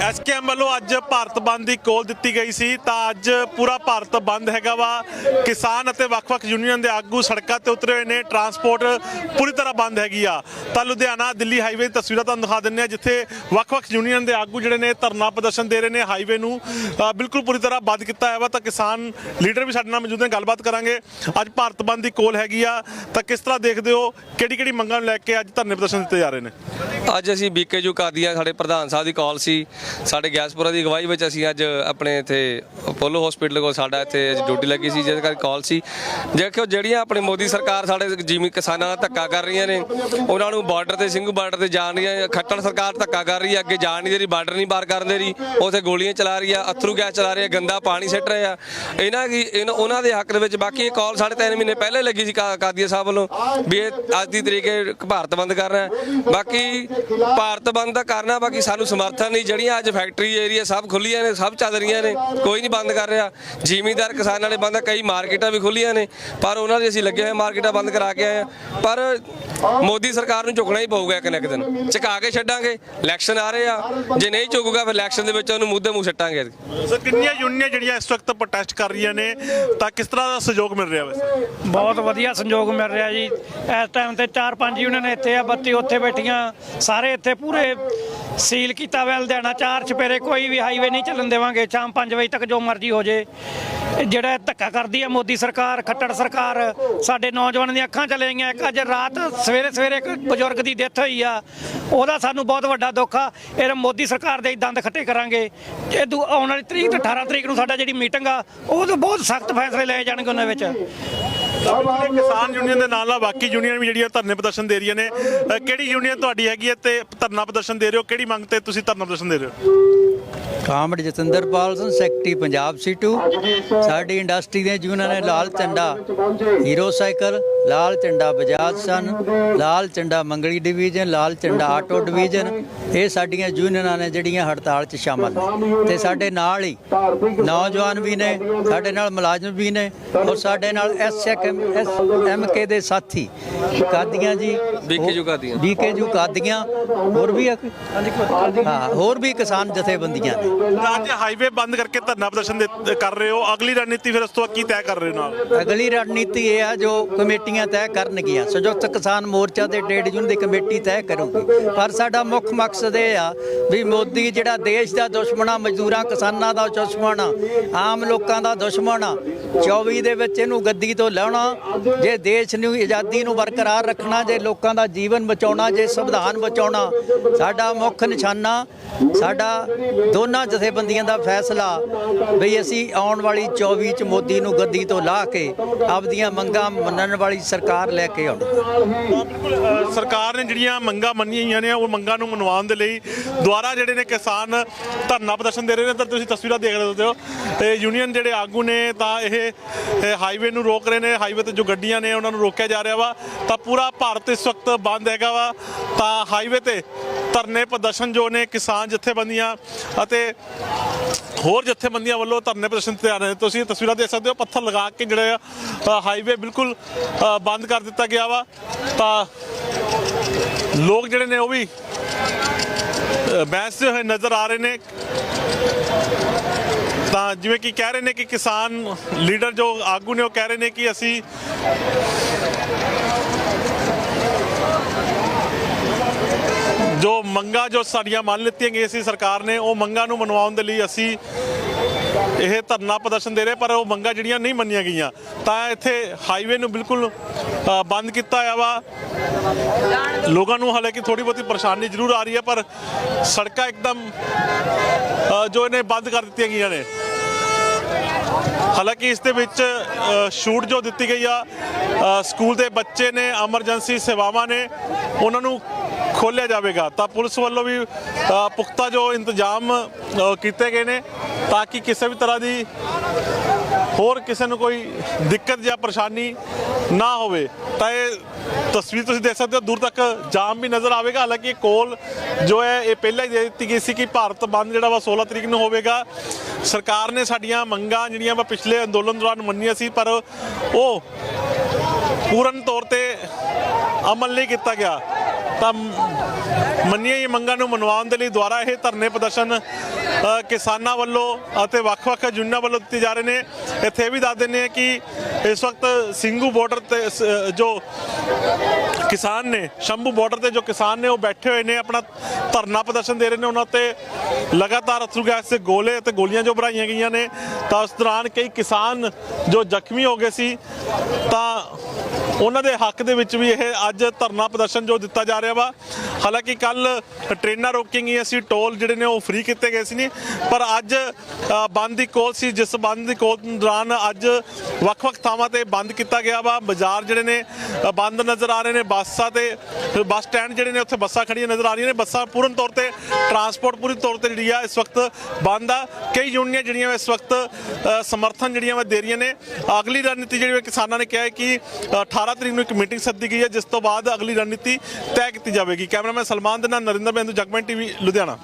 SKM ਵੱਲੋਂ ਅੱਜ ਭਾਰਤ ਬੰਦ ਦੀ ਕੋਲ ਦਿੱਤੀ ਗਈ ਸੀ। ਤਾਂ ਅੱਜ ਪੂਰਾ ਭਾਰਤ ਬੰਦ ਹੈਗਾ ਵਾ। ਕਿਸਾਨ ਅਤੇ ਵੱਖ-ਵੱਖ ਯੂਨੀਅਨ ਦੇ ਆਗੂ ਸੜਕਾਂ ਤੇ ਉਤਰੇ ਹੋਏ ਨੇ। ਟਰਾਂਸਪੋਰਟ ਪੂਰੀ ਤਰ੍ਹਾਂ ਬੰਦ ਹੈਗੀ ਆ। ਤਾਂ ਲੁਧਿਆਣਾ ਦਿੱਲੀ ਹਾਈਵੇ ਦੀ ਤਸਵੀਰਾਂ ਤੁਹਾਨੂੰ ਦਿਖਾ ਦਿੰਨੇ ਆ ਜਿੱਥੇ ਵੱਖ-ਵੱਖ ਯੂਨੀਅਨ ਦੇ ਆਗੂ ਜਿਹੜੇ ਨੇ ਧਰਨਾ ਪ੍ਰਦਰਸ਼ਨ ਦੇ ਰਹੇ ਨੇ ਹਾਈਵੇ ਨੂੰ। ਬਿਲਕੁਲ ਪੂਰੀ ਤਰ੍ਹਾਂ ਬੰਦ ਕੀਤਾ ਹੋਇਆ ਵਾ। ਤਾਂ ਕਿਸਾਨ ਲੀਡਰ ਵੀ ਸਾਡੇ ਨਾਲ ਮੌਜੂਦ ਨੇ, ਗੱਲਬਾਤ ਕਰਾਂਗੇ। ਅੱਜ ਭਾਰਤ ਬੰਦ ਦੀ ਕੋਲ ਹੈਗੀ ਆ। ਤਾਂ ਕਿਸ ਤਰ੍ਹਾਂ ਦੇਖਦੇ ਹੋ, ਕਿਹੜੀ-ਕਿਹੜੀ ਮੰਗਾਂ ਨੂੰ ਲੈ ਕੇ ਅੱਜ ਧਰਨੇ ਪ੍ਰਦਰਸ਼ਨ ਦਿੱਤੇ ਜਾ ਰਹੇ ਨੇ? ਅੱਜ ਅਸੀਂ ਬੀਕੇਯੂ ਕਾਦੀਆਂ, ਸਾਡੇ ਪ੍ਰਧਾਨ ਸਾਹਿਬ ਦੀ ਕਾਲ ਸੀ। ਸਾਡੇ ਗਿਆਸਪੁਰਾ ਦੀ ਅਗਵਾਈ ਵਿੱਚ ਅਸੀਂ ਅੱਜ ਆਪਣੇ ਇੱਥੇ ਅਪੋਲੋ ਹਸਪੀਟਲ ਕੋਲ ਸਾਡਾ ਇੱਥੇ ਅੱਜ ਡਿਊਟੀ ਲੱਗੀ ਸੀ, ਜਿਹਦੇ ਕਰਕੇ ਕਾਲ ਸੀ। ਦੇਖਿਓ ਜਿਹੜੀਆਂ ਆਪਣੇ ਮੋਦੀ ਸਰਕਾਰ ਸਾਡੇ ਜਿਵੇਂ ਕਿਸਾਨਾਂ ਦਾ ਧੱਕਾ ਕਰ ਰਹੀਆਂ ਨੇ, ਉਹਨਾਂ ਨੂੰ ਬਾਰਡਰ ਤੇ, ਸਿੰਘੂ ਬਾਰਡਰ ਤੇ ਜਾਣ ਰਹੀਆਂ ਖੱਟੜ ਸਰਕਾਰ ਧੱਕਾ ਕਰ ਰਹੀ ਹੈ ਅੱਗੇ ਜਾਣ ਨਹੀਂ ਦੇ ਰਹੀ ਬਾਰਡਰ ਨਹੀਂ ਪਾਰ ਕਰਨ ਦੇ ਰਹੀ, ਉਥੇ ਗੋਲੀਆਂ ਚਲਾ ਰਹੀ ਆ, ਅਥਰੂ ਗੈਸ ਚਲਾ ਰਹੀ ਆ, ਗੰਦਾ ਪਾਣੀ ਸਿੱਟ ਰਹੇ ਆ। ਇਹਨਾਂ ਦੀ ਇਹਨਾਂ- ਉਹਨਾਂ ਦੇ ਹੱਕ ਦੇ ਵਿੱਚ ਬਾਕੀ ਇਹ ਕਾਲ ਸਾਢੇ ਤਿੰਨ ਮਹੀਨੇ ਪਹਿਲੇ ਲੱਗੀ ਸੀ, ਕਾ- ਕਾਦੀਆਂ ਸਾਹਿਬ ਵੱਲੋਂ, ਵੀ ਇਹ ਅੱਜ ਦੀ ਤਰੀਕੇ ਭਾਰਤ ਬੰਦ ਕਰ ਰਿਹਾ। ਬਾਕੀ ਭਾਰਤ ਬੰਦ ਦਾ ਕਰਨਾ ਬਾਕੀ ਸਾਨੂੰ ਸਮਰਥਨ ਨਹੀਂ, ਜਿਹੜੀਆਂ ਅੱਜ ਫੈਕਟਰੀ ਏਰੀਆ ਸਭ ਖੁੱਲੀਆਂ ਨੇ ਸਭ ਚੱਲ ਰਹੀਆਂ ਨੇ ਕੋਈ ਨਹੀਂ ਬੰਦ ਕਰ ਰਿਹਾ। ਜ਼ਿਮੀਂਦਾਰ ਕਿਸਾਨਾਂ ਵਾਲੇ ਬੰਦ ਕਈ ਮਾਰਕੀਟਾਂ ਵੀ ਖੁੱਲੀਆਂ ਨੇ ਪਰ ਉਹਨਾਂ ਦੀ ਅਸੀਂ ਲੱਗੇ ਹੋਏ ਮਾਰਕੀਟਾਂ ਬੰਦ ਕਰਾ ਕੇ ਆਏ ਆ ਪਰ ਮੋਦੀ ਸਰਕਾਰ ਨੂੰ ਝੁਕਣਾ ਹੀ ਪਊਗਾ ਇੱਕ ਨਾ ਇੱਕ ਦਿਨ। ਝੁਕਾ ਕੇ ਛੱਡਾਂਗੇ ਇਲੈਕਸ਼ਨ ਆ ਰਹੇ ਆ ਜੇ ਨਹੀਂ ਝੁਕੂਗਾ ਫਿਰ ਇਲੈਕਸ਼ਨ ਦੇ ਵਿੱਚ ਉਹਨੂੰ ਮੁੱਦੇ ਮੂੰਹ ਛੱਟਾਂਗੇ ਸਰ ਕਿੰਨੀਆਂ ਯੂਨੀਅਨਾਂ ਜਿਹੜੀਆਂ ਇਸ ਵਕਤ ਪ੍ਰੋਟੈਸਟ ਕਰ ਰਹੀਆਂ ਨੇ ਤਾਂ ਕਿਸ ਤਰ੍ਹਾਂ ਦਾ ਸਹਿਯੋਗ ਮਿਲ ਰਿਹਾ ਵੈਸੇ? ਬਹੁਤ ਵਧੀਆ ਸੰਯੋਗ ਮਿਲ ਰਿਹਾ ਜੀ। ਇਸ ਟਾਈਮ ਤੇ 4-5 ਯੂਨੀਅਨ ਇੱਥੇ ਆ 32 ਉੱਥੇ ਬੈਠੀਆਂ ਸਾਰੇ ਇੱਥੇ ਪੂਰੇ ਸੀਲ ਕੀਤਾ ਵੈਲ ਲੁਧਿਆਣਾ ਚਾਰ ਚਪੇਰੇ ਕੋਈ ਵੀ ਹਾਈਵੇ ਨਹੀਂ ਚੱਲਣ ਦੇਵਾਂਗੇ। ਸ਼ਾਮ 5 ਵਜੇ ਤੱਕ ਜੋ ਮਰਜ਼ੀ ਹੋ ਜੇ। ਜਿਹੜਾ ਧੱਕਾ ਕਰਦੀ ਹੈ ਮੋਦੀ ਸਰਕਾਰ, ਖੱਟੜ ਸਰਕਾਰ, ਸਾਡੇ ਨੌਜਵਾਨਾਂ ਦੀਆਂ ਅੱਖਾਂ ਚਲੇ ਗਈਆਂ ਇੱਕ ਅੱਜ ਰਾਤ ਸਵੇਰੇ ਸਵੇਰੇ ਇੱਕ ਬਜ਼ੁਰਗ ਦੀ ਡੈਥ ਹੋਈ ਆ। ਉਹਦਾ ਸਾਨੂੰ ਬਹੁਤ ਵੱਡਾ ਦੁੱਖ ਆ। ਇਹ ਮੋਦੀ ਸਰਕਾਰ ਦੇ ਦੰਦ ਖੱਟੇ ਕਰਾਂਗੇ। ਇਹ ਦੂ- ਆਉਣ ਵਾਲੀ ਤਰੀਕ ਤੇ 18 ਤਰੀਕ ਨੂੰ ਸਾਡਾ ਜਿਹੜੀ ਮੀਟਿੰਗ ਆ, ਉਹ ਤੋਂ ਬਹੁਤ ਸਖਤ ਫੈਸਲੇ ਲਏ ਜਾਣਗੇ ਉਹਨਾਂ ਵਿੱਚ। ਕਿਸਾਨ ਯੂਨੀਅਨ ਦੇ ਨਾਲ ਨਾਲ ਬਾਕੀ ਯੂਨੀਅਨ ਵੀ ਜਿਹੜੀਆਂ ਧਰਨੇ ਪ੍ਰਦਰਸ਼ਨ ਦੇ ਰਹੀਆਂ ਨੇ। ਅ, ਕਿਹੜੀ ਯੂਨੀਅਨ ਤੁਹਾਡੀ ਹੈਗੀ ਹੈ ਤੇ ਧਰਨਾ ਪ੍ਰਦਰਸ਼ਨ ਦੇ ਰਹੇ ਹੋ? ਕਿਹੜੀ ਮੰਗ ਤੇ ਤੁਸੀਂ ਧਰਨਾ ਪ੍ਰਦਰਸ਼ਨ ਦੇ ਰਹੇ ਹੋ? ਕਾਮੜ ਜਤਿੰਦਰਪਾਲ ਸਿੰਘ ਸੈਕਟਰੀ ਪੰਜਾਬ ਸੀਟੂ ਸਾਡੀ ਇੰਡਸਟਰੀ ਦੇ ਯੂਨੀਅਨ ਨੇ ਲਾਲ ਝੰਡਾ ਹੀਰੋ ਸਾਈਕਲ ਲਾਲ ਝੰਡਾ ਬਜਾਜ ਸਨ ਲਾਲ ਝੰਡਾ ਮੰਗਲੀ ਡਿਵੀਜ਼ਨ ਲਾਲ ਝੰਡਾ ਆਟੋ ਡਿਵੀਜ਼ਨ। ਇਹ ਸਾਡੀਆਂ ਯੂਨੀਅਨਾਂ ਨੇ ਜਿਹੜੀਆਂ ਹੜਤਾਲ 'ਚ ਸ਼ਾਮਲ ਨੇ। ਤੇ ਸਾਡੇ ਨਾਲ ਹੀ ਨੌਜਵਾਨ ਵੀ ਨੇ ਸਾਡੇ ਨਾਲ ਮੁਲਾਜ਼ਮ ਵੀ ਨੇ ਔਰ ਸਾਡੇ ਨਾਲ ਐਮ ਕੇ ਦੇ ਸਾਥੀ। ਕਾਦੀਆਂ ਜੀ? BKU ਕਾਦੀਆਂ। ਬੀਕੇਯੂ ਕਾਦੀਆਂ। ਹੋਰ ਵੀ? ਹਾਂ ਹੋਰ ਵੀ ਕਿਸਾਨ ਜਥੇਬੰਦੀਆਂ ਅੱਜ ਹਾਈਵੇ ਬੰਦ ਕਰਕੇ ਧਰਨਾ ਪ੍ਰਦਰਸ਼ਨ ਕਰ ਰਹੇ ਹੋ। ਅਗਲੀ ਰਣਨੀਤੀ ਫਿਰ ਉਸ ਤੋਂ ਕੀ ਤੈਅ ਕਰ ਰਹੇ ਹੋ ਨਾਲ? ਅਗਲੀ ਰਣਨੀਤੀ ਇਹ ਆ ਜੋ ਕਮੇਟੀਆਂ ਤੈਅ ਕਰਨਗੀਆਂ। ਸੰਯੁਕਤ ਕਿਸਾਨ ਮੋਰਚਾ ਦੇ ਟ੍ਰੇਡ ਯੂਨੀਅਨ ਦੀ ਕਮੇਟੀ ਤੈਅ ਕਰੂਗੀ। ਪਰ ਸਾਡਾ ਮੁੱਖ ਮਕਸਦ ਇਹ ਆ ਵੀ ਮੋਦੀ ਜਿਹੜਾ ਦੇਸ਼ ਦਾ ਦੁਸ਼ਮਣ ਆ, ਮਜ਼ਦੂਰਾਂ, ਕਿਸਾਨਾਂ ਦਾ ਦੁਸ਼ਮਣ ਆ, ਆਮ ਲੋਕਾਂ ਦਾ ਦੁਸ਼ਮਣ ਆ 24 ਦੇ ਵਿੱਚ ਇਹਨੂੰ ਗੱਦੀ ਤੋਂ ਲਾਉਣਾ, ਜੇ ਦੇਸ਼ ਨੂੰ ਆਜ਼ਾਦੀ ਨੂੰ ਬਰਕਰਾਰ ਰੱਖਣਾ, ਜੇ ਲੋਕਾਂ ਦਾ ਜੀਵਨ ਬਚਾਉਣਾ, ਜੇ ਸੰਵਿਧਾਨ ਬਚਾਉਣਾ, ਸਾਡਾ ਮੁੱਖ ਨਿਸ਼ਾਨਾ, ਸਾਡਾ ਦੋਨਾਂ ਜਥੇਬੰਦੀਆਂ ਦਾ ਫੈਸਲਾ ਵੀ ਅਸੀਂ ਆਉਣ ਵਾਲੀ 24 ਚ ਮੋਦੀ ਨੂੰ ਗੱਦੀ ਤੋਂ ਲਾ ਕੇ ਆਪਦੀਆਂ ਮੰਗਾਂ ਮੰਨਣ ਵਾਲੀ ਸਰਕਾਰ ਲੈ ਕੇ ਆਉਣੀ। ਬਿਲਕੁਲ ਅ, ਸਰਕਾਰ ਨੇ ਜਿਹੜੀਆਂ ਮੰਗਾਂ ਮੰਨੀਆਂ ਹੋਈਆਂ ਨੇ ਉਹ ਮੰਗਾਂ ਨੂੰ ਮਨਵਾਉਣ ਦੇ ਲਈ ਦੁਆਰਾ ਜਿਹੜੇ ਨੇ ਕਿਸਾਨ ਧਰਨਾ ਪ੍ਰਦਰਸ਼ਨ ਦੇ ਰਹੇ ਨੇ। ਤਾਂ ਤੁਸੀਂ ਤਸਵੀਰਾਂ ਦੇਖ ਰਹੇ ਹੋ। ਤੇ ਯੂਨੀਅਨ ਜਿਹੜੇ ਆਗੂ ਨੇ ਤਾਂ ਇਹ ਇਹ ਹਾਈਵੇ ਨੂੰ ਰੋਕ ਰਹੇ ਨੇ। ਹਾਈਵੇ ਤੇ ਜੋ ਗੱਡੀਆਂ ਨੇ ਉਹਨਾਂ ਨੂੰ ਰੋਕਿਆ ਜਾ ਰਿਹਾ ਵਾ। ਤਾਂ ਪੂਰਾ ਭਾਰਤ ਇਸ ਵਕਤ ਬੰਦ ਹੈਗਾ ਵਾ। ਤਾਂ ਹਾਈਵੇ ਤੇ ਧਰਨੇ ਪ੍ਰਦਰਸ਼ਨ ਜੋ ਨੇ ਕਿਸਾਨ ਜਥੇਬੰਦੀਆਂ ਅਤੇ ਹੋਰ ਜਥੇਬੰਦੀਆਂ ਵੱਲੋਂ ਧਰਨੇ ਪ੍ਰਦਰਸ਼ਨ ਤੇ ਆ ਰਹੇ ਨੇ। ਤੁਸੀਂ ਤਸਵੀਰਾਂ ਦੇਖ ਸਕਦੇ ਹੋ ਪੱਥਰ ਲਗਾ ਕੇ ਜਿਹੜੇ ਆ ਹਾਈਵੇ ਬਿਲਕੁਲ ਬੰਦ ਕਰ ਦਿੱਤਾ ਗਿਆ ਵਾ। ਤਾਂ ਲੋਕ ਜਿਹੜੇ ਨੇ ਉਹ ਵੀ ਅ, ਹੋਏ ਨਜ਼ਰ ਆ ਰਹੇ ਨੇ। ਤਾਂ ਜਿਵੇਂ ਕਿ ਕਹਿ ਰਹੇ ਨੇ ਕਿ ਕਿਸਾਨ ਲੀਡਰ ਜੋ ਆਗੂ ਨੇ ਉਹ ਕਹਿ ਰਹੇ ਨੇ ਕਿ ਅਸੀਂ ਜੋ ਮੰਗਾ ਜੋ ਸਾਡੀਆਂ ਮੰਨ ਲਿੱਤੀਆਂ ਗਈਆਂ ਸੀ ਸਰਕਾਰ ਨੇ, ਉਹ ਮੰਗਾਂ ਨੂੰ ਮਨਵਾਉਣ ਦੇ ਲਈ ਅਸੀਂ ਇਹ ਧਰਨਾ ਪ੍ਰਦਰਸ਼ਨ ਦੇ ਰਹੇ, ਪਰ ਉਹ ਮੰਗਾਂ ਜਿਹੜੀਆਂ ਨਹੀਂ ਮੰਨੀਆਂ ਗਈਆਂ। ਤਾਂ ਇੱਥੇ ਹਾਈਵੇ ਨੂੰ ਬਿਲਕੁਲ ਬੰਦ ਕੀਤਾ ਹੋਇਆ ਵਾ। ਲੋਕਾਂ ਨੂੰ ਹਾਲਾਂਕਿ ਥੋੜੀ ਬਹੁਤੀ ਪਰੇਸ਼ਾਨੀ ਜ਼ਰੂਰ ਆ ਰਹੀ ਹੈ, ਪਰ ਸੜਕਾਂ ਇੱਕਦਮ ਜੋ ਇਹਨੇ ਬੰਦ ਕਰ ਦਿੱਤੀਆਂ ਗਈਆਂ ਨੇ। ਹਾਲਾਂਕਿ ਇਸ ਦੇ ਵਿੱਚ ਛੂਟ ਜੋ ਦਿੱਤੀ ਗਈ ਆ ਸਕੂਲ ਦੇ ਬੱਚੇ ਨੇ, ਐਮਰਜੈਂਸੀ ਸੇਵਾਵਾਂ ਨੇ, ਉਹਨਾਂ ਨੂੰ ਖੋਲਿਆ ਜਾਵੇਗਾ, ਤਾਂ ਪੁਲਿਸ ਵੱਲੋਂ ਵੀ ਪੁਖਤਾ ਜੋ ਇੰਤਜ਼ਾਮ ਕੀਤੇ ਗਏ ਨੇ, ਤਾਂ ਕਿ ਕਿਸੇ ਵੀ ਤਰ੍ਹਾਂ ਦੀ ਹੋਰ ਕਿਸੇ ਨੂੰ ਕੋਈ ਦਿੱਕਤ ਜਾਂ ਪਰੇਸ਼ਾਨੀ ਨਾ ਹੋਵੇ। ਤਾਂ ਇਹ ਤਸਵੀਰ ਤੁਸੀਂ ਦੇਖ ਸਕਦੇ ਹੋ, ਦੂਰ ਤੱਕ ਜਾਮ ਵੀ ਨਜ਼ਰ ਆਵੇਗਾ। ਹਾਲਾਂਕਿ ਕੋਲ ਜੋ ਹੈ, ਇਹ ਪਹਿਲਾਂ ਹੀ ਦੇ ਦਿੱਤੀ ਗਈ ਸੀ ਕਿ ਭਾਰਤ ਬੰਦ ਜਿਹੜਾ ਵਾ 16 ਤਰੀਕ ਨੂੰ ਹੋਵੇਗਾ। ਸਰਕਾਰ ਨੇ ਸਾਡੀਆਂ ਮੰਗਾਂ ਜਿਹੜੀਆਂ ਵਾ ਪਿਛਲੇ ਅੰਦੋਲਨ ਦੌਰਾਨ ਮੰਨੀਆਂ ਸੀ, ਪਰ ਉਹ ਪੂਰਨ ਤੌਰ ਤੇ ਅਮਲ ਨਹੀਂ ਕੀਤਾ ਗਿਆ। ਤਾਂ ਮੰਨੀਆਂ ਹੀ ਮੰਗਾਂ ਨੂੰ ਮਨਵਾਉਣ ਦੇ ਲਈ ਦੁਆਰਾ ਇਹ ਧਰਨੇ ਪ੍ਰਦਰਸ਼ਨ ਕਿਸਾਨਾਂ ਵੱਲੋਂ ਅਤੇ ਵੱਖ-ਵੱਖ ਯੂਨੀਅਨਾਂ ਵੱਲੋਂ ਦਿੱਤੇ ਜਾ ਰਹੇ ਨੇ। ਇੱਥੇ ਇਹ ਵੀ ਦੱਸ ਦਿੰਦੇ ਆ ਕਿ ਇਸ ਵਕਤ ਸਿੰਘੂ ਬਾਰਡਰ ਤੇ ਸ- ਜੋ ਕਿਸਾਨ ਨੇ, ਸ਼ੰਭੂ ਬਾਰਡਰ ਤੇ ਜੋ ਕਿਸਾਨ ਨੇ ਉਹ ਬੈਠੇ ਹੋਏ ਨੇ, ਆਪਣਾ ਧਰਨਾ ਪ੍ਰਦਰਸ਼ਨ ਦੇ ਰਹੇ ਨੇ। ਉਹਨਾਂ ਤੇ ਲਗਾਤਾਰ ਅਥਰੂ ਗੈਸ ਦੇ ਗੋਲੇ ਅਤੇ ਗੋਲੀਆਂ ਜੋ ਭਰਾਈਆਂ ਗਈਆਂ ਨੇ, ਤਾਂ ਉਸ ਦੌਰਾਨ ਕਈ ਕਿਸਾਨ ਜੋ ਜ਼ਖਮੀ ਹੋ ਗਏ ਸੀ, ਤਾਂ ਉਹਨਾਂ ਦੇ ਹੱਕ ਦੇ ਵਿੱਚ ਵੀ ਇਹ ਅੱਜ ਧਰਨਾ ਪ੍ਰਦਰਸ਼ਨ ਜੋ ਦਿੱਤਾ ਜਾ ਰਿਹਾ ਵਾ। ਹਾਲਾਂਕਿ ਕੱਲ ਟ੍ਰੇਨਾਂ ਗਈਆਂ ਸੀ, ਟੋਲ ਜਿਹੜੇ ਨੇ ਉਹ ਫ੍ਰੀ ਕੀਤੇ ਗਏ ਸੀ ਨਹੀਂ ਪਰ ਅੱਜ ਬੰਦ ਦੀ ਕੋਲ ਸੀ, ਜਿਸ ਬੰਦ ਦੀ ਕੋਲ ਦੌਰਾਨ ਅੱਜ ਵੱਖ-ਵੱਖ ਥਾਵਾਂ ਤੇ ਬੰਦ ਕੀਤਾ ਗਿਆ ਵਾ। ਬਾਜ਼ਾਰ ਜਿਹੜੇ ਨੇ ਬੰਦ ਨਜ਼ਰ ਆ ਰਹੇ ਨੇ, ਬੱਸਾਂ ਤੇ, ਬੱਸ ਸਟੈਂਡ ਜਿਹੜੇ ਨੇ, ਉੱਥੇ ਬੱਸਾਂ ਖੜੀਆਂ ਨਜ਼ਰ ਆ ਰਹੀਆਂ ਨੇ। ਬੱਸਾਂ ਪੂਰਨ ਤੌਰ ਤੇ ਟਰਾਂਸਪੋਰਟ ਪੂਰੀ ਤੌਰ ਤੇ ਜਿਹੜੀ ਆ, ਇਸ ਵਕਤ ਬੰਦ ਆ। ਕਈ ਯੂਨੀਅਨਾਂ ਜਿਹੜੀਆਂ ਇਸ ਵਕਤ ਸਮਰਥਨ ਜਿਹੜੀਆਂ ਵਾ ਦੇ ਰਹੀਆਂ ਨੇ। ਅਗਲੀ ਰਣਨੀਤੀ ਜਿਹੜੀ ਕਿਸਾਨਾਂ ਨੇ ਕਿਹਾ ਹੈ ਕਿ 18 12 ਤਰੀਕ ਨੂੰ ਇੱਕ ਮੀਟਿੰਗ ਸੱਦੀ ਗਈ ਹੈ, ਜਿਸ ਤੋਂ ਬਾਅਦ ਅਗਲੀ ਰਣਨੀਤੀ ਤੈਅ ਕੀਤੀ ਜਾਵੇਗੀ। ਕੈਮਰਾਮੈਨ ਸਲਮਾਨ ਦੇ ਨਾਲ ਨਰਿੰਦਰ ਬੈਂਦੂ ਜਗਮੈਨ ਟੀਵੀ, ਲੁਧਿਆਣਾ।